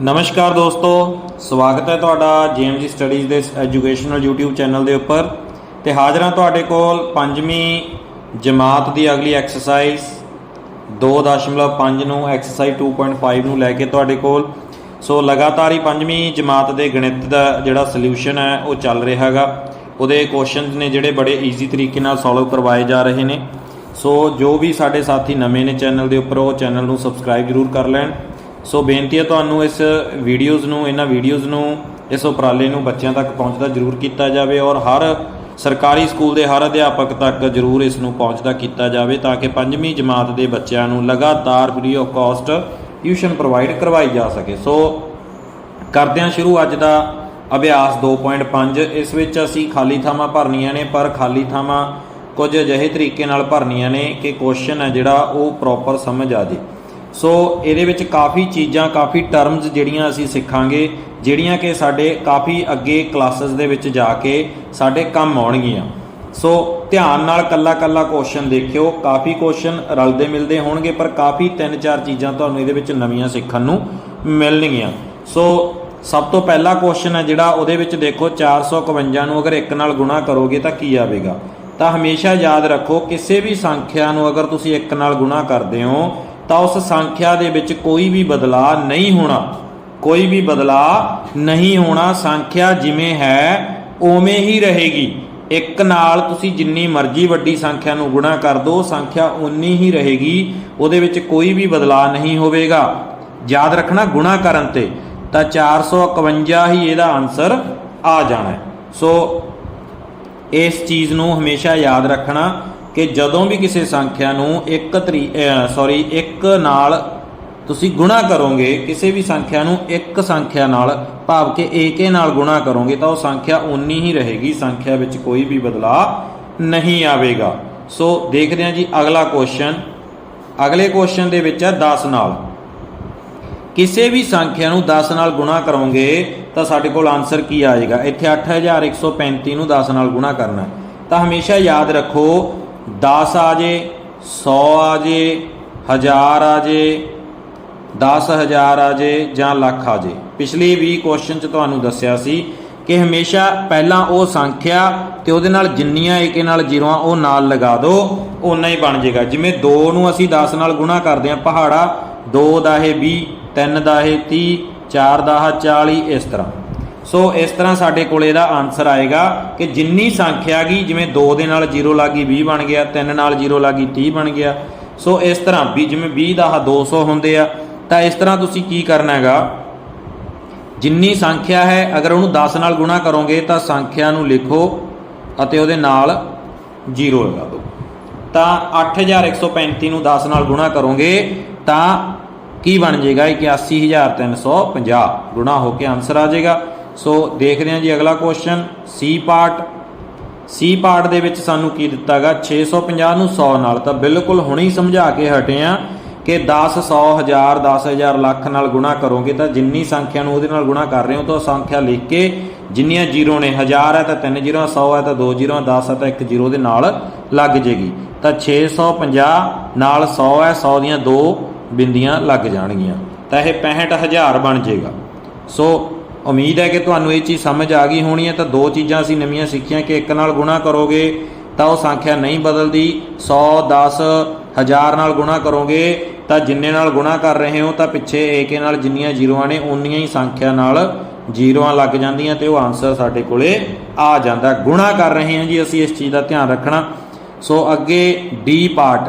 ਨਮਸਕਾਰ ਦੋਸਤੋ, ਸਵਾਗਤ ਹੈ ਤੁਹਾਡਾ ਜੀਐਮਜੀ ਸਟੱਡੀਜ਼ ਦੇ ਐਜੂਕੇਸ਼ਨਲ YouTube ਚੈਨਲ ਦੇ ਉੱਪਰ ਤੇ ਹਾਜ਼ਰ ਹਾਂ ਤੁਹਾਡੇ ਕੋਲ ਪੰਜਵੀਂ ਜਮਾਤ ਦੀ ਅਗਲੀ ਐਕਸਰਸਾਈਜ਼ 2.5 ਨੂੰ ਐਕਸਰਸਾਈਜ਼ 2.5 ਨੂੰ ਲੈ ਕੇ ਤੁਹਾਡੇ ਕੋਲ। ਸੋ ਲਗਾਤਾਰ ਹੀ ਪੰਜਵੀਂ ਜਮਾਤ ਦੇ ਗਣਿਤ ਦਾ ਜਿਹੜਾ ਸੋਲੂਸ਼ਨ ਹੈ, ਉਹ ਚੱਲ ਰਿਹਾ ਹੈਗਾ। ਉਹਦੇ ਕੁਐਸਚਨਸ ਨੇ ਜਿਹੜੇ ਬੜੇ ਈਜ਼ੀ ਤਰੀਕੇ ਨਾਲ ਸੋਲਵ ਕਰਵਾਏ ਜਾ ਰਹੇ ਨੇ। ਸੋ ਜੋ ਵੀ ਸਾਡੇ ਸਾਥੀ ਨਵੇਂ ਨੇ ਚੈਨਲ ਦੇ ਉੱਪਰ, ਉਹ ਚੈਨਲ ਨੂੰ ਸਬਸਕ੍ਰਾਈਬ ਜ਼ਰੂਰ ਕਰ ਲੈਣ। ਸੋ ਬੇਨਤੀ ਹੈ ਤੁਹਾਨੂੰ ਇਸ ਵੀਡੀਓਜ਼ ਨੂੰ, ਇਹਨਾਂ ਵੀਡੀਓਜ਼ ਨੂੰ, ਇਸ ਉਪਰਾਲੇ ਨੂੰ ਬੱਚਿਆਂ ਤੱਕ ਪਹੁੰਚਦਾ ਜ਼ਰੂਰ ਕੀਤਾ ਜਾਵੇ ਔਰ ਹਰ ਸਰਕਾਰੀ ਸਕੂਲ ਦੇ ਹਰ ਅਧਿਆਪਕ ਤੱਕ ਜ਼ਰੂਰ ਇਸ ਨੂੰ ਪਹੁੰਚਦਾ ਕੀਤਾ ਜਾਵੇ ਤਾਂ ਕਿ ਪੰਜਵੀਂ ਜਮਾਤ ਦੇ ਬੱਚਿਆਂ ਨੂੰ ਲਗਾਤਾਰ free of cost tuition provide ਕਰਵਾਈ ਜਾ ਸਕੇ। ਸੋ ਕਰਦਿਆਂ ਸ਼ੁਰੂ ਅੱਜ ਦਾ ਅਭਿਆਸ 2.5 ਇਸ ਵਿੱਚ ਅਸੀਂ ਖਾਲੀ ਥਾਵਾਂ ਭਰਨੀਆਂ ਨੇ, ਪਰ ਖਾਲੀ ਥਾਵਾਂ ਕੁਝ ਅਜਿਹੇ ਤਰੀਕੇ ਨਾਲ ਭਰਨੀਆਂ ਨੇ ਕਿ ਕੁਐਸਚਨ ਹੈ ਜਿਹੜਾ ਉਹ ਪ੍ਰੋਪਰ ਸਮਝ ਆ ਜੇ। ਸੋ ਇਹਦੇ ਵਿੱਚ ਕਾਫੀ ਚੀਜ਼ਾਂ, ਕਾਫੀ ਟਰਮਸ ਜਿਹੜੀਆਂ ਅਸੀਂ ਸਿੱਖਾਂਗੇ, ਜਿਹੜੀਆਂ ਕਿ ਸਾਡੇ ਕਾਫੀ ਅੱਗੇ ਕਲਾਸਿਸ ਦੇ ਵਿੱਚ ਜਾ ਕੇ ਸਾਡੇ ਕੰਮ ਆਉਣਗੀਆਂ। ਸੋ ਧਿਆਨ ਨਾਲ ਕੱਲਾ ਕੱਲਾ ਕੁਐਸਚਨ ਦੇਖਿਓ, ਕਾਫੀ ਕੁਐਸਚਨ ਰਲਦੇ ਮਿਲਦੇ ਹੋਣਗੇ, ਪਰ ਕਾਫੀ ਤਿੰਨ ਚਾਰ ਚੀਜ਼ਾਂ ਤੁਹਾਨੂੰ ਇਹਦੇ ਵਿੱਚ ਨਵੀਆਂ ਸਿੱਖਣ ਨੂੰ ਮਿਲਣਗੀਆਂ। ਸੋ ਸਭ ਤੋਂ ਪਹਿਲਾ ਕੁਐਸਚਨ ਹੈ ਜਿਹੜਾ, ਉਹਦੇ ਵਿੱਚ ਦੇਖੋ 451 ਨੂੰ ਅਗਰ 1 ਨਾਲ ਗੁਣਾ ਕਰੋਗੇ ਤਾਂ ਕੀ ਆਵੇਗਾ? ਤਾਂ ਹਮੇਸ਼ਾ ਯਾਦ ਰੱਖੋ, ਕਿਸੇ ਵੀ ਸੰਖਿਆ ਨੂੰ ਅਗਰ ਤੁਸੀਂ 1 ਨਾਲ ਗੁਣਾ ਕਰਦੇ ਹੋ ਤਾਂ ਉਸ ਸੰਖਿਆ ਦੇ ਵਿੱਚ ਕੋਈ ਵੀ ਬਦਲਾਅ ਨਹੀਂ ਹੋਣਾ। ਕੋਈ ਵੀ ਬਦਲਾਅ ਨਹੀਂ ਹੋਣਾ, ਸੰਖਿਆ ਜਿਵੇਂ ਹੈ, ਉਵੇਂ ਹੀ ਰਹੇਗੀ। ਇੱਕ ਨਾਲ ਤੁਸੀਂ ਜਿੰਨੀ ਮਰਜ਼ੀ ਵੱਡੀ ਸੰਖਿਆ ਨੂੰ ਗੁਣਾ ਕਰ ਦਿਓ ਸੰਖਿਆ ਉਨੀ ਹੀ ਰਹੇਗੀ। ਉਹਦੇ ਵਿੱਚ ਕੋਈ ਵੀ ਬਦਲਾਅ ਨਹੀਂ ਹੋਵੇਗਾ। ਯਾਦ ਰੱਖਣਾ ਗੁਣਾ ਕਰਨ ਤੇ, ਤਾਂ 451 ਹੀ ਇਹਦਾ ਆਨਸਰ ਆ ਜਾਣਾ ਸੋ ਇਸ ਚੀਜ਼ ਨੂੰ ਹਮੇਸ਼ਾ ਯਾਦ ਰੱਖਣਾ। ਕਿ ਜਦੋਂ ਵੀ ਕਿਸੇ ਸੰਖਿਆ ਨੂੰ ਇੱਕ ਤਰੀ ਸੌਰੀ ਇੱਕ ਨਾਲ ਤੁਸੀਂ ਗੁਣਾ ਕਰੋਗੇ, ਕਿਸੇ ਵੀ ਸੰਖਿਆ ਨੂੰ ਇੱਕ ਸੰਖਿਆ ਨਾਲ, ਭਾਵ ਕਿ ਏਕੇ ਨਾਲ ਗੁਣਾ ਕਰੋਗੇ, ਤਾਂ ਉਹ ਸੰਖਿਆ ਉਨੀ ਹੀ ਰਹੇਗੀ, ਸੰਖਿਆ ਵਿੱਚ ਕੋਈ ਵੀ ਬਦਲਾਅ ਨਹੀਂ ਆਵੇਗਾ। ਸੋ ਦੇਖਦੇ ਹਾਂ ਜੀ ਅਗਲਾ ਕੁਐਸਚਨ ਅਗਲੇ ਕੁਐਸਚਨ ਦੇ ਵਿੱਚ ਹੈ 10 ਨਾਲ। ਕਿਸੇ ਵੀ ਸੰਖਿਆ ਨੂੰ 10 ਨਾਲ ਗੁਣਾ ਕਰੋਗੇ, ਤਾਂ ਸਾਡੇ ਕੋਲ ਆਨਸਰ ਕੀ ਆਏਗਾ? ਇੱਥੇ 8135 ਨੂੰ 10 ਨਾਲ ਗੁਣਾ ਕਰਨਾ ਤਾਂ ਹਮੇਸ਼ਾ ਯਾਦ ਰੱਖੋ 10 ਆ ਜੇ 100 ਆ ਜੇ 1000 ਆ ਜੇ 10000 ਆ ਜੇ ਜਾਂ ਲੱਖ ਆ ਜੇ। ਪਿਛਲੇ ਵੀ ਕੁਐਸਚਨ ਚ ਤੁਹਾਨੂੰ ਦੱਸਿਆ ਸੀ ਕਿ ਹਮੇਸ਼ਾ ਪਹਿਲਾਂ ਉਹ ਸੰਖਿਆ ਤੇ ਉਹਦੇ ਨਾਲ ਜਿੰਨੀਆਂ ਏਕੇ ਨਾਲ ਜ਼ੀਰੋਆਂ ਉਹ ਨਾਲ ਲਗਾ ਦਿਓ ਉਨਾ ਹੀ ਬਣ ਜਾਏਗਾ ਜਿਵੇਂ 2 ਨੂੰ ਅਸੀਂ 10 ਨਾਲ ਗੁਣਾ ਕਰਦੇ ਹਾਂ ਪਹਾੜਾ 2 ਦਾ ਇਹ 20 3 ਦਾ ਇਹ 30 4 ਦਾ ਇਹ 40 ਇਸ ਤਰ੍ਹਾਂ। ਸੋ ਇਸ ਤਰ੍ਹਾਂ ਸਾਡੇ ਕੋਲ ਇਹਦਾ ਆਨਸਰ ਆਏਗਾ ਕਿ ਜਿੰਨੀ ਸੰਖਿਆ ਗਈ, ਜਿਵੇਂ 2 ਦੇ ਨਾਲ 0 ਲੱਗੀ 20 ਬਣ ਗਿਆ 3 ਨਾਲ 0 ਲੱਗੀ 30 ਬਣ ਗਿਆ। ਸੋ ਇਸ ਤਰ੍ਹਾਂ ਵੀ ਜਿਵੇਂ 20 ਦਾ ਆਹ 200 ਹੁੰਦੇ ਆ, ਤਾਂ ਇਸ ਤਰ੍ਹਾਂ ਤੁਸੀਂ ਕੀ ਕਰਨਾ ਹੈਗਾ? ਜਿੰਨੀ ਸੰਖਿਆ ਹੈ, ਅਗਰ ਉਹਨੂੰ 10 ਨਾਲ ਗੁਣਾ ਕਰੋਗੇ, ਤਾਂ ਸੰਖਿਆ ਨੂੰ ਲਿਖੋ ਅਤੇ ਉਹਦੇ ਨਾਲ 0 ਲਗਾ ਦਿਓ। ਤਾਂ 8135 ਨੂੰ 10 ਨਾਲ ਗੁਣਾ ਕਰੋਗੇ, ਤਾਂ ਕੀ ਬਣ ਜਾਏਗਾ? 81350 ਗੁਣਾ ਹੋ ਕੇ ਆਨਸਰ ਆ ਜਾਏਗਾ। ਸੋ ਦੇਖਦੇ ਹਾਂ ਜੀ ਅਗਲਾ question C part C part ਦੇ ਵਿੱਚ ਸਾਨੂੰ ਕੀ ਦਿੱਤਾਗਾ? 650 ਨੂੰ 100 ਨਾਲ। ਤਾਂ ਬਿਲਕੁਲ ਹੁਣੇ ਹੀ ਸਮਝਾ ਕੇ ਹਟੇ ਆ ਕਿ 10 100 1000 10000 ਲੱਖ ਨਾਲ ਗੁਣਾ ਕਰੋਗੇ ਤਾਂ ਜਿੰਨੀ ਸੰਖਿਆ ਨੂੰ ਉਹਦੇ ਨਾਲ ਗੁਣਾ ਕਰ ਰਹੇ ਹੋ ਤਾਂ ਉਹ ਸੰਖਿਆ ਲਿਖ ਕੇ ਜਿੰਨੀਆਂ ਜ਼ੀਰੋ ਨੇ 1000 ਹੈ ਤਾਂ 3 ਜ਼ੀਰੋ 100 ਹੈ ਤਾਂ 2 ਜ਼ੀਰੋ 10 ਹੈ ਤਾਂ 1 ਜ਼ੀਰੋ ਦੇ ਨਾਲ ਲੱਗ ਜੇਗੀ। ਤਾਂ 650 ਨਾਲ 100 ਹੈ 100 ਦੀਆਂ ਦੋ ਬਿੰਦੀਆਂ ਲੱਗ ਜਾਣਗੀਆਂ। ਤਾਂ ਇਹ 65000 ਬਣ ਜਾਏਗਾ ਸੋ ਉਮੀਦ ਹੈ ਕਿ ਤੁਹਾਨੂੰ ਇਹ ਚੀਜ਼ ਸਮਝ ਆ ਗਈ ਹੋਣੀ ਹੈ, ਤਾਂ ਦੋ ਚੀਜ਼ਾਂ ਅਸੀਂ ਨਵੀਆਂ ਸਿੱਖੀਆਂ ਕਿ ਇੱਕ ਨਾਲ ਗੁਣਾ ਕਰੋਗੇ, ਤਾਂ ਉਹ ਸੰਖਿਆ ਨਹੀਂ ਬਦਲਦੀ। 100 10 1000 ਨਾਲ ਗੁਣਾ ਕਰੋਗੇ, ਤਾਂ ਜਿੰਨੇ ਨਾਲ ਗੁਣਾ ਕਰ ਰਹੇ ਹੋ, ਤਾਂ ਪਿੱਛੇ ਏਕੇ ਨਾਲ ਜਿੰਨੀਆਂ ਜ਼ੀਰੋਆਂ ਨੇ ਉਨੀਆਂ ਹੀ ਸੰਖਿਆ ਨਾਲ ਜ਼ੀਰੋਆਂ ਲੱਗ ਜਾਂਦੀਆਂ ਤੇ ਉਹ ਆਨਸਰ ਸਾਡੇ ਕੋਲੇ ਆ ਜਾਂਦਾ। ਗੁਣਾ ਕਰ ਰਹੇ ਹਾਂ ਜੀ, ਅਸੀਂ ਇਸ ਚੀਜ਼ ਦਾ ਧਿਆਨ ਰੱਖਣਾ। ਸੋ ਅੱਗੇ ਡੀ ਪਾਰਟ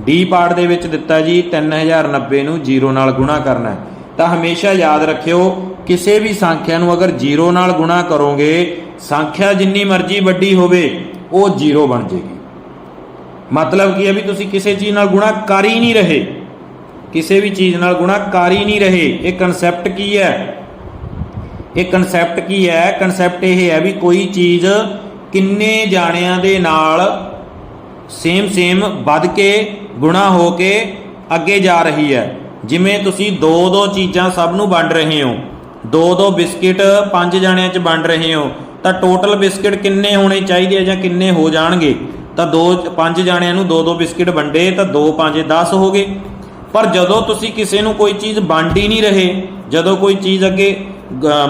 ਡੀ ਪਾਰਟ ਦੇ ਵਿੱਚ ਦਿੱਤਾ ਜੀ 3090 ਨੂੰ 0 ਨਾਲ ਗੁਣਾ ਕਰਨਾ ਹੈ। ਤਾਂ ਹਮੇਸ਼ਾ ਯਾਦ ਰੱਖਿਓ ਕਿਸੇ ਵੀ ਸੰਖਿਆ ਨੂੰ ਅਗਰ 0 ਨਾਲ ਗੁਣਾ ਕਰੋਗੇ, ਸੰਖਿਆ ਜਿੰਨੀ ਮਰਜ਼ੀ ਵੱਡੀ ਹੋਵੇ, ਉਹ 0 ਬਣ ਜੇਗੀ। ਮਤਲਬ ਕੀ ਹੈ ਵੀ ਤੁਸੀਂ ਕਿਸੇ ਚੀਜ਼ ਨਾਲ ਗੁਣਾ ਕਰ ਹੀ ਨਹੀਂ ਰਹੇ। ਕਿਸੇ ਵੀ ਚੀਜ਼ ਨਾਲ ਗੁਣਾ ਕਰ ਹੀ ਨਹੀਂ ਰਹੇ। ਇਹ ਕਨਸੈਪਟ ਕੀ ਹੈ? ਇਹ ਕਨਸੈਪਟ ਕੀ ਹੈ? ਕਨਸੈਪਟ ਇਹ ਹੈ ਵੀ ਕੋਈ ਚੀਜ਼ ਕਿੰਨੇ ਜਾਣਿਆਂ ਦੇ ਨਾਲ ਸੇਮ ਸੇਮ ਵੱਧ ਕੇ ਗੁਣਾ ਹੋ ਕੇ ਅੱਗੇ ਜਾ ਰਹੀ ਹੈ। ਜਿਵੇਂ ਤੁਸੀਂ ਦੋ ਦੋ ਚੀਜ਼ਾਂ ਸਭ ਨੂੰ ਵੰਡ ਰਹੇ ਹੋ। ਦੋ ਦੋ ਬਿਸਕਿਟ ਪੰਜ ਜਾਣਿਆਂ 'ਚ ਵੰਡ ਰਹੇ ਹੋ। ਤਾਂ ਟੋਟਲ ਬਿਸਕਿਟ ਕਿੰਨੇ ਹੋਣੇ ਚਾਹੀਦੇ ਆ ਜਾਂ ਕਿੰਨੇ ਹੋ ਜਾਣਗੇ? ਤਾਂ ਦੋ, ਪੰਜ ਜਾਣਿਆਂ ਨੂੰ ਦੋ ਦੋ ਬਿਸਕਿਟ ਵੰਡੇ, ਤਾਂ 2 5 10 ਹੋ ਗਏ। ਪਰ ਜਦੋਂ ਤੁਸੀਂ ਕਿਸੇ ਨੂੰ ਕੋਈ ਚੀਜ਼ ਵੰਡ ਹੀ ਨਹੀਂ ਰਹੇ, ਜਦੋਂ ਕੋਈ ਚੀਜ਼ ਅੱਗੇ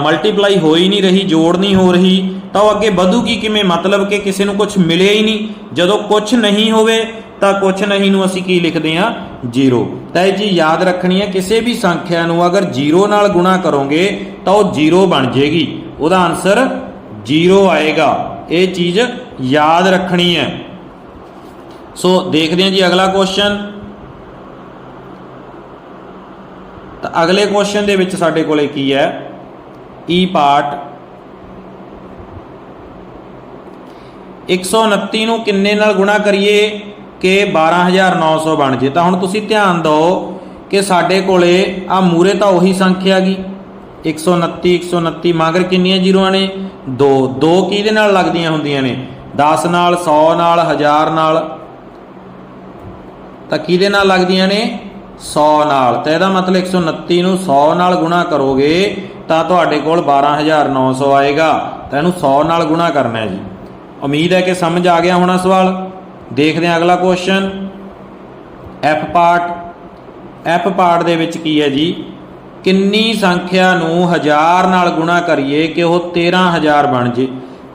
ਮਲਟੀਪਲਾਈ ਹੋ ਹੀ ਨਹੀਂ ਰਹੀ, ਜੋੜ ਨਹੀਂ ਹੋ ਰਹੀ, ਤਾਂ ਉਹ ਅੱਗੇ ਵਧੂਗੀ ਕਿਵੇਂ? ਮਤਲਬ ਕਿ ਕਿਸੇ ਨੂੰ ਕੁਝ ਮਿਲਿਆ ਹੀ ਨਹੀਂ। ਜਦੋਂ ਕੁਝ ਨਹੀਂ ਹੋਵੇ, ਤਾਂ ਕੁਝ ਨਹੀਂ ਨੂੰ ਅਸੀਂ ਕੀ ਲਿਖਦੇ ਹਾਂ? 0 ਤਾਂ ਇਹ ਚੀਜ਼ ਯਾਦ ਰੱਖਣੀ ਹੈ, ਕਿਸੇ ਵੀ ਸੰਖਿਆ ਨੂੰ ਅਗਰ 0 ਨਾਲ ਗੁਣਾ ਕਰੋਗੇ, ਤਾਂ ਉਹ 0 ਬਣ ਜੇਗੀ। ਉਹਦਾ ਆਨਸਰ 0 ਆਏਗਾ। ਇਹ ਚੀਜ਼ ਯਾਦ ਰੱਖਣੀ ਹੈ। ਸੋ ਦੇਖਦੇ ਹਾਂ ਜੀ ਅਗਲਾ ਕੁਐਸਚਨ ਤਾਂ ਅਗਲੇ ਕੁਐਸਚਨ ਦੇ ਵਿੱਚ ਸਾਡੇ ਕੋਲੇ ਕੀ ਹੈ? ਈ ਪਾਰਟ 129 ਨੂੰ ਕਿੰਨੇ ਨਾਲ ਗੁਣਾ ਕਰੀਏ? ਕਿ 12900 ਬਣ ਜੇ। ਤਾਂ ਹੁਣ ਤੁਸੀਂ ਧਿਆਨ ਦਿਓ ਕਿ ਸਾਡੇ ਕੋਲੇ ਆ ਮੂਰੇ ਤਾਂ ਉਹੀ ਸੰਖਿਆ ਗਈ 129 129 ਮਗਰ ਕਿੰਨੀਆਂ ਜ਼ੀਰੋਆਂ ਨੇ? 2 2 ਕਿਹਦੇ ਨਾਲ ਲੱਗਦੀਆਂ ਹੁੰਦੀਆਂ ਨੇ? 10 ਨਾਲ 100 ਨਾਲ 1000 ਨਾਲ। ਤਾਂ ਕਿਹਦੇ ਨਾਲ ਲੱਗਦੀਆਂ ਨੇ? 100 ਨਾਲ। ਤਾਂ ਇਹਦਾ ਮਤਲਬ 129 ਨੂੰ 100 ਨਾਲ ਗੁਣਾ ਕਰੋਗੇ ਤਾਂ ਤੁਹਾਡੇ ਕੋਲ 12900 ਆਏਗਾ। ਤਾਂ ਇਹਨੂੰ 100 ਨਾਲ ਗੁਣਾ ਕਰਨਾ ਹੈ ਜੀ। ਉਮੀਦ ਹੈ ਕਿ ਸਮਝ ਆ ਗਿਆ ਹੋਣਾ ਸਵਾਲ? ਦੇਖਦੇ ਹਾਂ ਅਗਲਾ question F part F part ਦੇ ਵਿੱਚ ਕੀ ਹੈ ਜੀ? ਕਿੰਨੀ ਸੰਖਿਆ ਨੂੰ ਹਜ਼ਾਰ ਨਾਲ ਗੁਣਾ ਕਰੀਏ ਕਿ ਉਹ 13000 ਬਣ ਜੇ?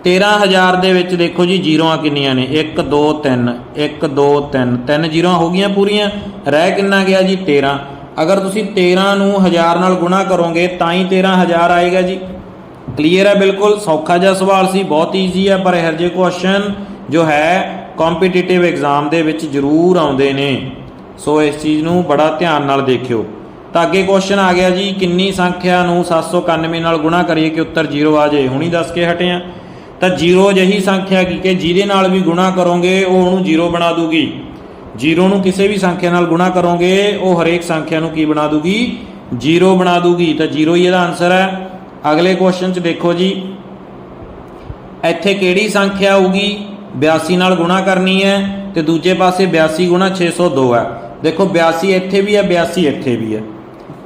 13000 ਦੇ ਵਿੱਚ ਦੇਖੋ ਜੀ, ਜ਼ੀਰੋਆਂ ਕਿੰਨੀਆਂ ਨੇ? 1 2 3 1 2 3 ਤਿੰਨ ਜ਼ੀਰੋਆਂ ਹੋ ਗਈਆਂ ਪੂਰੀਆਂ। ਰਹਿ ਕਿੰਨਾ ਗਿਆ ਜੀ? 13 ਅਗਰ ਤੁਸੀਂ 13 ਨੂੰ ਹਜ਼ਾਰ ਨਾਲ ਗੁਣਾ ਕਰੋਗੇ, ਤਾਂ ਹੀ 13000 ਆਏਗਾ ਜੀ। ਕਲੀਅਰ ਹੈ ਬਿਲਕੁਲ? ਸੌਖਾ ਜਿਹਾ ਸਵਾਲ ਸੀ, ਬਹੁਤ ਈਜ਼ੀ ਹੈ, ਪਰ ਇਹੋ ਜਿਹੇ ਕੁਐਸਚਨ ਜੋ ਹੈ ਕੰਪੀਟੀਟਿਵ ਐਗਜ਼ਾਮ ਦੇ ਵਿੱਚ ਜ਼ਰੂਰ ਆਉਂਦੇ ਨੇ। ਸੋ ਇਸ ਚੀਜ਼ ਨੂੰ ਬੜਾ ਧਿਆਨ ਨਾਲ ਦੇਖਿਓ। ਤਾਂ ਅੱਗੇ ਕੁਐਸਚਨ ਆ ਗਿਆ ਜੀ, ਕਿੰਨੀ ਸੰਖਿਆ ਨੂੰ 791 ਨਾਲ ਗੁਣਾ ਕਰੀਏ ਕਿ ਉੱਤਰ 0 ਆ ਜਾਏ? ਹੁਣੀ ਦੱਸ ਕੇ ਹਟਿਆ ਤਾਂ 0 ਜਹੀ ਸੰਖਿਆ ਕੀ ਕਿ ਜਿਹਦੇ ਨਾਲ ਵੀ ਗੁਣਾ ਕਰੋਗੇ, ਉਹ ਉਹਨੂੰ 0 ਬਣਾ ਦੂਗੀ। 0 ਨੂੰ ਕਿਸੇ ਵੀ ਸੰਖਿਆ ਨਾਲ ਗੁਣਾ ਕਰੋਗੇ, ਉਹ ਹਰੇਕ ਸੰਖਿਆ ਨੂੰ ਕੀ ਬਣਾ ਦੂਗੀ? 0 ਬਣਾ ਦੂਗੀ। ਤਾਂ 0 ਹੀ ਇਹਦਾ ਆਨਸਰ ਹੈ। ਅਗਲੇ ਕੁਐਸਚਨ 'ਚ ਦੇਖੋ ਜੀ। ਇੱਥੇ ਕਿਹੜੀ ਸੰਖਿਆ ਆਊਗੀ? 82 ਨਾਲ ਗੁਣਾ ਕਰਨੀ ਹੈ ਤੇ ਦੂਜੇ ਪਾਸੇ 82 ਗੁਣਾ 602 ਹੈ। ਦੇਖੋ 82 ਇੱਥੇ ਵੀ ਹੈ 82 ਇੱਥੇ ਵੀ ਹੈ।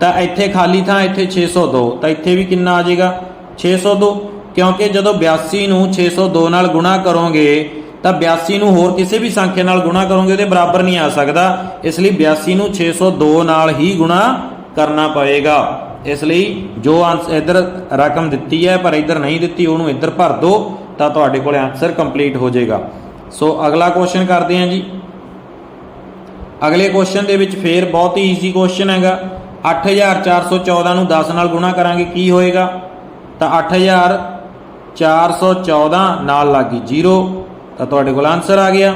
ਤਾਂ ਇੱਥੇ ਖਾਲੀ ਥਾਂ ਇੱਥੇ 602 ਤਾਂ ਇੱਥੇ ਵੀ ਕਿੰਨਾ ਆ ਜਾਏਗਾ? 602 ਕਿਉਂਕਿ ਜਦੋਂ 82 ਨੂੰ 602 ਨਾਲ ਗੁਣਾ ਕਰੋਗੇ, ਤਾਂ 82 ਨੂੰ ਹੋਰ ਕਿਸੇ ਵੀ ਸੰਖਿਆ ਨਾਲ ਗੁਣਾ ਕਰੋਗੇ, ਉਹਦੇ ਬਰਾਬਰ ਨਹੀਂ ਆ ਸਕਦਾ। ਇਸ ਲਈ 82 ਨੂੰ 602 ਨਾਲ ਹੀ ਗੁਣਾ ਕਰਨਾ ਪਏਗਾ। ਇਸ ਲਈ ਜੋ ਆਂਸ- ਇੱਧਰ ਰਕਮ ਦਿੱਤੀ ਹੈ, ਪਰ ਇੱਧਰ ਨਹੀਂ ਦਿੱਤੀ, ਉਹਨੂੰ ਇੱਧਰ ਭਰ ਦਿਓ। ਤਾਂ ਤੁਹਾਡੇ ਕੋਲ ਆਨਸਰ ਕੰਪਲੀਟ ਹੋ ਜਾਏਗਾ। ਸੋ ਅਗਲਾ ਕੁਐਸਚਨ ਕਰਦੇ ਹਾਂ ਜੀ। ਅਗਲੇ ਕੁਐਸਚਨ ਦੇ ਵਿੱਚ ਫੇਰ ਬਹੁਤ ਹੀ ਈਜ਼ੀ ਕੁਐਸਚਨ ਹੈਗਾ। 8414 ਨੂੰ 10 ਨਾਲ ਗੁਣਾ ਕਰਾਂਗੇ, ਕੀ ਹੋਏਗਾ? ਤਾਂ 8414 ਨਾਲ ਲੱਗੀ 0 ਤਾਂ ਤੁਹਾਡੇ ਕੋਲ ਆਨਸਰ ਆ ਗਿਆ।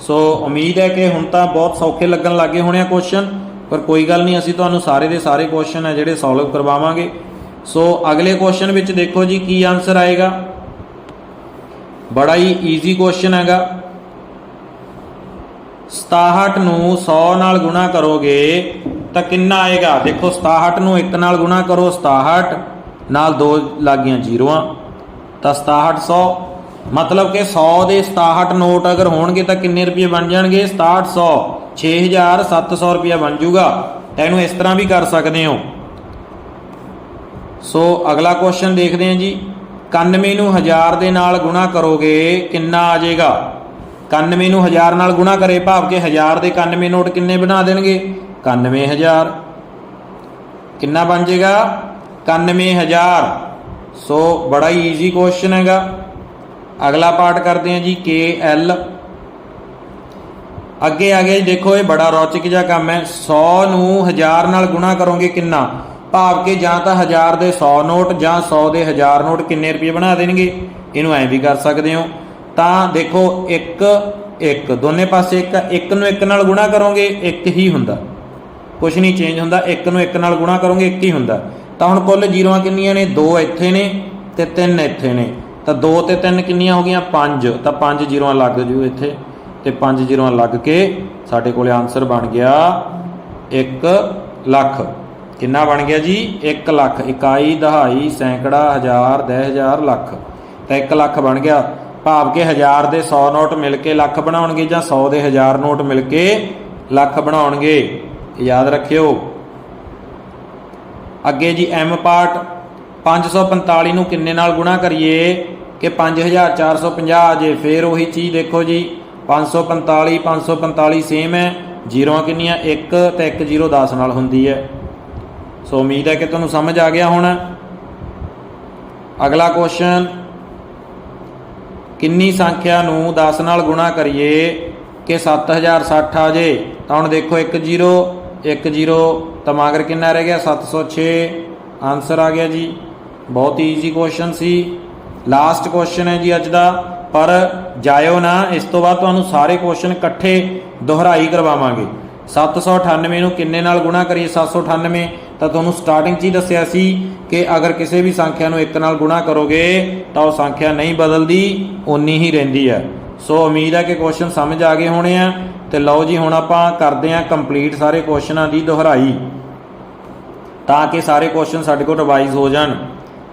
ਸੋ ਉਮੀਦ ਹੈ ਕਿ ਹੁਣ ਤਾਂ ਬਹੁਤ ਸੌਖੇ ਲੱਗਣ ਲੱਗੇ ਹੋਣੇ ਆ ਕੁਐਸਚਨ ਪਰ ਕੋਈ ਗੱਲ ਨਹੀਂ, ਅਸੀਂ ਤੁਹਾਨੂੰ ਸਾਰੇ ਦੇ ਸਾਰੇ ਕੁਐਸਚਨ ਹੈ ਜਿਹੜੇ ਸੋਲਵ ਕਰਵਾਵਾਂਗੇ। ਸੋ ਅਗਲੇ ਕੁਐਸਚਨ ਵਿੱਚ ਦੇਖੋ ਜੀ, ਕੀ ਆਨਸਰ ਆਏਗਾ? ਬੜਾ ਹੀ ਈਜ਼ੀ ਕੁਐਸਚਨ ਹੈਗਾ। 67 ਨੂੰ 100 ਨਾਲ ਗੁਣਾ ਕਰੋਗੇ ਤਾਂ ਕਿੰਨਾ ਆਏਗਾ? ਦੇਖੋ 67 ਨੂੰ 1 ਨਾਲ ਗੁਣਾ ਕਰੋ 67 ਨਾਲ 2 ਲੱਗੀਆਂ ਜ਼ੀਰੋਆਂ, ਤਾਂ 6700 ਮਤਲਬ ਕਿ 100 ਦੇ 67 ਨੋਟ ਅਗਰ ਹੋਣਗੇ ਤਾਂ ਕਿੰਨੇ ਰੁਪਏ ਬਣ ਜਾਣਗੇ? 6700 6700 ਰੁਪਏ ਬਣ ਜਾਊਗਾ। ਤਾਂ ਇਹਨੂੰ ਇਸ ਤਰ੍ਹਾਂ ਵੀ ਕਰ ਸਕਦੇ ਹੋ। ਸੋ ਅਗਲਾ ਕੁਐਸਚਨ ਦੇਖਦੇ ਹਾਂ ਜੀ। 91 ਨੂੰ 1000 ਦੇ ਨਾਲ ਗੁਣਾ ਕਰੋਗੇ, ਕਿੰਨਾ ਆ ਜਾਏਗਾ? 91 ਨੂੰ 1000 ਨਾਲ ਗੁਣਾ ਕਰੇ ਭਾਵ ਕਿ 1000 ਦੇ 91 ਨੋਟ ਕਿੰਨੇ ਬਣਾ ਦੇਣਗੇ? 91000 ਕਿੰਨਾ ਬਣ ਜਾਏਗਾ? 91000 ਸੋ ਬੜਾ ਹੀ ਈਜ਼ੀ ਕੁਐਸਚਨ ਹੈਗਾ। ਅਗਲਾ ਪਾਠ ਕਰਦੇ ਹਾਂ ਜੀ, ਕੇ ਐਲ। ਅੱਗੇ ਆ ਗਏ, ਦੇਖੋ ਇਹ ਬੜਾ ਰੌਚਕ ਜਿਹਾ ਕੰਮ ਹੈ। 100 ਨੂੰ 1000 ਨਾਲ ਗੁਣਾ ਕਰੋਗੇ ਕਿੰਨਾ? ਭਾਵ ਕਿ ਜਾਂ ਤਾਂ 1000 ਦੇ 100 ਨੋਟ ਜਾਂ 100 ਦੇ 1000 ਨੋਟ ਕਿੰਨੇ ਰੁਪਏ ਬਣਾ ਦੇਣਗੇ? ਇਹਨੂੰ ਐਂ ਵੀ ਕਰ ਸਕਦੇ ਹੋ। ਤਾਂ ਦੇਖੋ 1 1 ਦੋਨੇ ਪਾਸੇ ਇੱਕ ਇੱਕ ਨੂੰ ਇੱਕ ਨਾਲ ਗੁਣਾ ਕਰੋਗੇ, ਇੱਕ ਹੀ ਹੁੰਦਾ। ਕੁਝ ਨਹੀਂ ਚੇਂਜ ਹੁੰਦਾ, ਇੱਕ ਨੂੰ ਇੱਕ ਨਾਲ ਗੁਣਾ ਕਰੋਗੇ, ਇੱਕ ਹੀ ਹੁੰਦਾ। ਤਾਂ ਹੁਣ ਕੁੱਲ ਜ਼ੀਰੋਆਂ ਕਿੰਨੀਆਂ ਨੇ? 2 ਇੱਥੇ ਨੇ ਤੇ 3 ਇੱਥੇ ਨੇ। ਤਾਂ 2 ਤੇ 3 ਕਿੰਨੀਆਂ ਹੋ ਗਈਆਂ? 5 ਤਾਂ 5 ਜ਼ੀਰੋਆਂ ਲੱਗ ਜੂ ਇੱਥੇ ਤੇ 5 ਜ਼ੀਰੋਆਂ ਲੱਗ ਕੇ ਸਾਡੇ ਕੋਲੇ ਆਨਸਰ ਬਣ ਗਿਆ 1 ਲੱਖ। ਕਿੰਨਾ ਬਣ ਗਿਆ ਜੀ? 1 ਲੱਖ, ਇਕਾਈ, ਦਹਾਈ, ਸੈਂਕੜਾ, ਹਜ਼ਾਰ 10000 ਲੱਖ। ਤਾਂ 1 ਲੱਖ ਬਣ ਗਿਆ। ਭਾਵ ਕਿ ਹਜ਼ਾਰ ਦੇ 100 ਨੋਟ ਮਿਲ ਕੇ ਲੱਖ ਬਣਾਉਣਗੇ ਜਾਂ 100 ਦੇ ਹਜ਼ਾਰ ਨੋਟ ਮਿਲ ਕੇ ਲੱਖ ਬਣਾਉਣਗੇ। ਯਾਦ ਰੱਖਿਓ। ਅੱਗੇ ਜੀ ਐਮ ਪਾਰਟ 545 ਨੂੰ ਕਿੰਨੇ ਨਾਲ ਗੁਣਾ ਕਰੀਏ? ਕਿ 5450 ਆ ਜੇ ਫੇਰ ਉਹੀ ਚੀਜ਼ ਦੇਖੋ ਜੀ। 545 545 ਸੇਮ ਹੈ। ਜ਼ੀਰੋਆਂ ਕਿੰਨੀਆਂ? 1 ਤੇ 1 0 10 ਨਾਲ ਹੁੰਦੀ ਹੈ। ਸੋ ਉਮੀਦ ਹੈ ਕਿ ਤੁਹਾਨੂੰ ਸਮਝ ਆ ਗਿਆ ਹੋਣਾ। ਅਗਲਾ ਕੁਐਸਚਨ ਕਿੰਨੀ ਸੰਖਿਆ ਨੂੰ 10 ਨਾਲ ਗੁਣਾ ਕਰੀਏ ਕਿ 7060 ਆ ਜੇ? ਤਾਂ ਹੁਣ ਦੇਖੋ 1 0 1 0 ਤਾਂ ਮਗਰ ਕਿੰਨਾ ਰਹਿ ਗਿਆ? 706 ਆਨਸਰ ਆ ਗਿਆ ਜੀ। ਬਹੁਤ ਹੀ ਈਜ਼ੀ ਕੁਐਸਚਨ ਸੀ। ਲਾਸਟ ਕੁਐਸਚਨ ਹੈ ਜੀ ਅੱਜ ਦਾ। ਪਰ ਜਾਇਓ ਨਾ, ਇਸ ਤੋਂ ਬਾਅਦ ਤੁਹਾਨੂੰ ਸਾਰੇ ਕੁਐਸਚਨ ਇਕੱਠੇ ਦੁਹਰਾਈ ਕਰਵਾਵਾਂਗੇ। 798 ਨੂੰ ਕਿੰਨੇ ਨਾਲ ਗੁਣਾ ਕਰੀਏ? 798 ਤਾਂ ਤੁਹਾਨੂੰ ਸਟਾਰਟਿੰਗ 'ਚ ਹੀ ਦੱਸਿਆ ਸੀ ਕਿ ਅਗਰ ਕਿਸੇ ਵੀ ਸੰਖਿਆ ਨੂੰ 1 ਨਾਲ ਗੁਣਾ ਕਰੋਗੇ ਤਾਂ ਉਹ ਸੰਖਿਆ ਨਹੀਂ ਬਦਲਦੀ ਉਨੀ ਹੀ ਰਹਿੰਦੀ ਹੈ। ਸੋ ਉਮੀਦ ਹੈ ਕਿ ਕੁਐਸਚਨ ਸਮਝ ਆ ਗਏ ਹੋਣੇ ਆ ਤੇ ਲਓ ਜੀ ਹੁਣ ਆਪਾਂ ਕਰਦੇ ਹਾਂ ਕੰਪਲੀਟ ਸਾਰੇ ਕੁਐਸਚਨਾਂ ਦੀ ਦੁਹਰਾਈ ਤਾਂ ਕਿ ਸਾਰੇ ਕੁਐਸਚਨ ਸਾਡੇ ਕੋਲ ਰਿਵਾਈਜ਼ ਹੋ ਜਾਣ।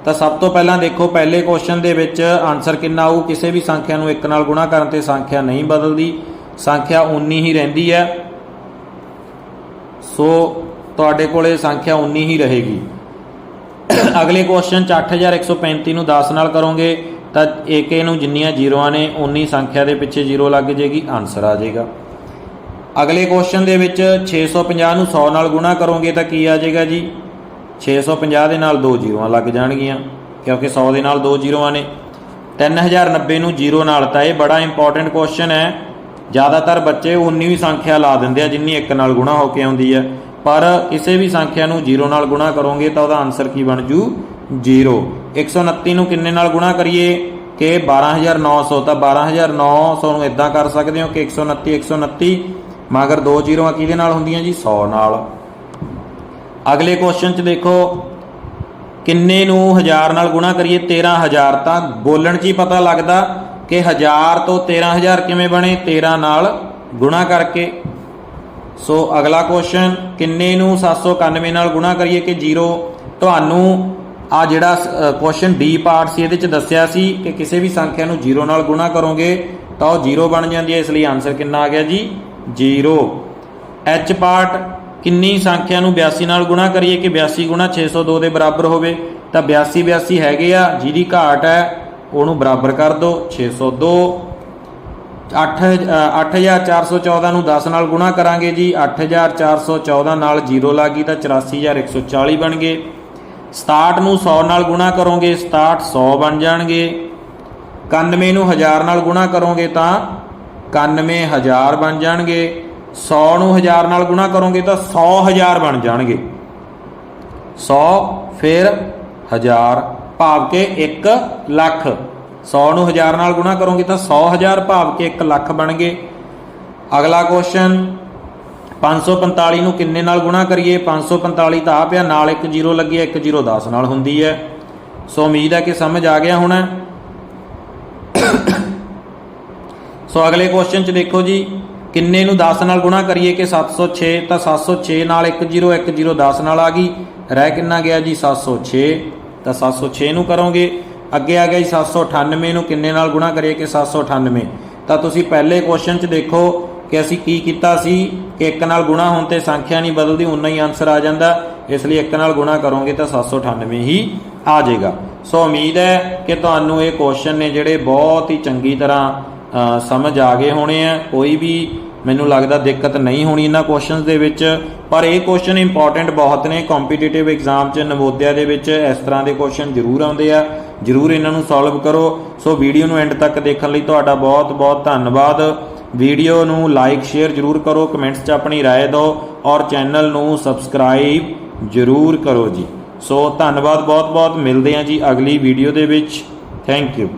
ਤਾਂ ਸਭ ਤੋਂ ਪਹਿਲਾਂ ਦੇਖੋ, ਪਹਿਲੇ ਕੁਐਸਚਨ ਦੇ ਵਿੱਚ ਆਨਸਰ ਕਿੰਨਾ ਆਊ? ਕਿਸੇ ਵੀ ਸੰਖਿਆ ਨੂੰ 1 ਨਾਲ ਗੁਣਾ ਕਰਨ ਤੇ ਸੰਖਿਆ ਨਹੀਂ ਬਦਲਦੀ, ਸੰਖਿਆ ਉਨੀ ਹੀ ਰਹਿੰਦੀ ਹੈ। ਸੋ ਤੁਹਾਡੇ ਕੋਲੇ ਸੰਖਿਆ ਉਨੀ ਹੀ ਰਹੇਗੀ। ਅਗਲੇ ਕੁਐਸਚਨ ਚ 8135 ਨੂੰ 10 ਨਾਲ ਕਰੋਗੇ, ਤਾਂ AK ਨੂੰ ਜਿੰਨੀਆਂ ਜ਼ੀਰੋਆਂ ਨੇ, ਉਨੀ ਸੰਖਿਆ ਦੇ ਪਿੱਛੇ ਜ਼ੀਰੋ ਲੱਗ ਜਾਏਗੀ ਆਨਸਰ ਆ ਜਾਏਗਾ ਅਗਲੇ ਕੁਐਸਚਨ ਦੇ ਵਿੱਚ 650 ਨੂੰ 100 ਨਾਲ ਗੁਣਾ ਕਰੋਗੇ ਤਾਂ ਕੀ ਆ ਜਾਏਗਾ ਜੀ? 650 ਦੇ ਨਾਲ ਦੋ ਜ਼ੀਰੋਆਂ ਲੱਗ ਜਾਣਗੀਆਂ, ਕਿਉਂਕਿ 100 ਦੇ ਨਾਲ ਦੋ ਜ਼ੀਰੋਆਂ ਨੇ। 3090 ਨੂੰ ਜ਼ੀਰੋ ਨਾਲ, ਤਾਂ ਇਹ ਬੜਾ ਇੰਪੋਰਟੈਂਟ ਕੁਐਸਚਨ ਹੈ। ਜ਼ਿਆਦਾਤਰ ਬੱਚੇ 19ਵੀਂ ਸੰਖਿਆ ਲਾ ਦਿੰਦੇ ਆ, ਜਿੰਨੀ ਇੱਕ ਨਾਲ ਗੁਣਾ ਹੋ ਕੇ ਆਉਂਦੀ ਹੈ। ਪਰ ਕਿਸੇ ਵੀ ਸੰਖਿਆ ਨੂੰ ਜ਼ੀਰੋ ਨਾਲ ਗੁਣਾ ਕਰੋਗੇ ਤਾਂ ਉਹਦਾ ਆਨਸਰ ਕੀ ਬਣ ਜੂ? 0 129 ਨੂੰ ਕਿੰਨੇ ਨਾਲ ਗੁਣਾ ਕਰੀਏ? ਕਿ 12900 ਤਾਂ 12900 ਨੂੰ ਇਦਾਂ ਕਰ ਸਕਦੇ ਹੋ ਕਿ 129 129 ਮਗਰ ਦੋ ਜ਼ੀਰੋਆਂ ਕਿਹਦੇ ਨਾਲ ਹੁੰਦੀਆਂ ਜੀ? 100 ਨਾਲ। ਅਗਲੇ ਕੁਐਸਚਨ 'ਚ ਦੇਖੋ। ਕਿੰਨੇ ਨੂੰ 1000 ਨਾਲ ਗੁਣਾ ਕਰੀਏ? 13000 ਤਾਂ ਬੋਲਣ 'ਚ ਹੀ ਪਤਾ ਲੱਗਦਾ ਕਿ 1000 ਤੋਂ 13000 ਕਿਵੇਂ ਬਣੇ? 13 ਨਾਲ ਗੁਣਾ ਕਰਕੇ। ਸੋ ਅਗਲਾ ਕੁਐਸਚਨ ਕਿੰਨੇ ਨੂੰ 791 ਨਾਲ ਗੁਣਾ ਕਰੀਏ ਕਿ 0 ਤੁਹਾਨੂੰ ਆ ਜਿਹੜਾ ਕੁਐਸਚਨ ਡੀ ਪਾਰਟ ਸੀ, ਇਹਦੇ 'ਚ ਦੱਸਿਆ ਸੀ ਕਿ ਕਿਸੇ ਵੀ ਸੰਖਿਆ ਨੂੰ 0 ਨਾਲ ਗੁਣਾ ਕਰੋਗੇ, ਤਾਂ ਉਹ 0 ਬਣ ਜਾਂਦੀ ਹੈ, ਇਸ ਲਈ ਆਨਸਰ ਕਿੰਨਾ ਆ ਗਿਆ ਜੀ? 0 ਐਚ ਪਾਰਟ ਕਿੰਨੀ ਸੰਖਿਆ ਨੂੰ 82 ਨਾਲ ਗੁਣਾ ਕਰੀਏ ਕਿ 82 ਗੁਣਾ 602 ਦੇ ਬਰਾਬਰ ਹੋਵੇ? ਤਾਂ 82 82 ਹੈਗੇ ਆ, ਜਿਹਦੀ ਘਾਟ ਹੈ, ਉਹਨੂੰ ਬਰਾਬਰ ਕਰ ਦਿਓ 602 8 8414 ਨੂੰ 10 ਨਾਲ ਗੁਣਾ ਕਰਾਂਗੇ ਜੀ। 8414 ਨਾਲ 0 ਲੱਗੀ ਤਾਂ 84140 ਬਣ ਗਏ। 67 ਨੂੰ 100 ਨਾਲ ਗੁਣਾ ਕਰੋਗੇ 67 100 ਬਣ ਜਾਣਗੇ। 91 ਨੂੰ 1000 ਨਾਲ ਗੁਣਾ ਕਰੋਗੇ ਤਾਂ 91000 ਬਣ ਜਾਣਗੇ। 100 ਨੂੰ 1000 ਨਾਲ ਗੁਣਾ ਕਰੋਗੇ ਤਾਂ 100000 ਬਣ ਜਾਣਗੇ। 100 ਫਿਰ 1000 ਭਾਵ ਕਿ 1 ਲੱਖ। 100 ਨੂੰ 1000 ਨਾਲ ਗੁਣਾ ਕਰੋਗੇ ਤਾਂ 100000 ਭਾਵ ਕਿ 1 ਲੱਖ ਬਣ ਗਏ। ਅਗਲਾ ਕੁਐਸਚਨ 545 ਨੂੰ ਕਿੰਨੇ ਨਾਲ ਗੁਣਾ ਕਰੀਏ? 545 ਤਾਂ ਆ ਪਿਆ ਨਾਲ ਇੱਕ ਜ਼ੀਰੋ ਲੱਗੀ ਹੈ ਇੱਕ ਜ਼ੀਰੋ 10 ਨਾਲ ਹੁੰਦੀ ਹੈ। ਸੋ ਉਮੀਦ ਹੈ ਕਿ ਸਮਝ ਆ ਗਿਆ ਹੋਣਾ। ਸੋ ਅਗਲੇ ਕੁਐਸਚਨ 'ਚ ਦੇਖੋ ਜੀ, ਕਿੰਨੇ ਨੂੰ 10 ਨਾਲ ਗੁਣਾ ਕਰੀਏ ਕਿ 706 ਤਾਂ 706 ਨਾਲ 1 0 1 0 10 ਨਾਲ ਆ ਗਈ। ਰਹਿ ਕਿੰਨਾ ਗਿਆ ਜੀ? 706 ਤਾਂ 706 ਨੂੰ ਕਰੋਗੇ। ਅੱਗੇ ਆ ਗਿਆ ਜੀ 798 ਨੂੰ ਕਿੰਨੇ ਨਾਲ ਗੁਣਾ ਕਰੀਏ ਕਿ 798 ਤਾਂ ਤੁਸੀਂ ਪਹਿਲੇ ਕੁਐਸਚਨ 'ਚ ਦੇਖੋ ਕਿ ਅਸੀਂ ਕੀ ਕੀਤਾ ਸੀ, ਕਿ ਇੱਕ ਨਾਲ ਗੁਣਾ ਹੋਣ ਤੇ ਸੰਖਿਆ ਨਹੀਂ ਬਦਲਦੀ, ਉਨਾ ਹੀ ਆਨਸਰ ਆ ਜਾਂਦਾ। ਇਸ ਲਈ ਇੱਕ ਨਾਲ ਗੁਣਾ ਕਰੋਗੇ ਤਾਂ 798 ਹੀ ਆ ਜਾਏਗਾ। ਸੋ ਉਮੀਦ ਹੈ ਕਿ ਤੁਹਾਨੂੰ ਇਹ ਕੁਐਸਚਨ ਨੇ ਜਿਹੜੇ ਬਹੁਤ ਹੀ ਚੰਗੀ ਤਰ੍ਹਾਂ ਸਮਝ ਆ ਗਏ ਹੋਣੇ ਆ। ਕੋਈ ਵੀ ਮੈਨੂੰ ਲੱਗਦਾ ਦਿੱਕਤ ਨਹੀਂ ਹੋਣੀ ਇਹਨਾਂ ਕੁਐਸਚਨਸ ਦੇ ਵਿੱਚ। ਪਰ ਇਹ ਕੁਐਸਚਨ ਇੰਪੋਰਟੈਂਟ ਬਹੁਤ ਨੇ। ਕੰਪੀਟੀਟਿਵ ਐਗਜ਼ਾਮ 'ਚ ਨਵੋਦਿਆ ਦੇ ਵਿੱਚ ਇਸ ਤਰ੍ਹਾਂ ਦੇ ਕੁਐਸਚਨ ਜ਼ਰੂਰ ਆਉਂਦੇ ਆ। ਜ਼ਰੂਰ ਇਹਨਾਂ ਨੂੰ ਸੋਲਵ ਕਰੋ ਸੋ ਵੀਡੀਓ ਨੂੰ ਐਂਡ ਤੱਕ ਦੇਖਣ ਲਈ ਤੁਹਾਡਾ ਬਹੁਤ ਬਹੁਤ ਧੰਨਵਾਦ ਵੀਡੀਓ ਨੂੰ ਲਾਈਕ ਸ਼ੇਅਰ ਜ਼ਰੂਰ ਕਰੋ ਕਮੈਂਟਸ 'ਚ ਆਪਣੀ رائے ਦਿਓ ਔਰ ਚੈਨਲ ਨੂੰ ਸਬਸਕ੍ਰਾਈਬ ਜ਼ਰੂਰ ਕਰੋ ਜੀ ਸੋ ਧੰਨਵਾਦ ਬਹੁਤ ਬਹੁਤ ਮਿਲਦੇ ਹਾਂ ਜੀ ਅਗਲੀ ਵੀਡੀਓ ਦੇ ਵਿੱਚ ਥੈਂਕ ਯੂ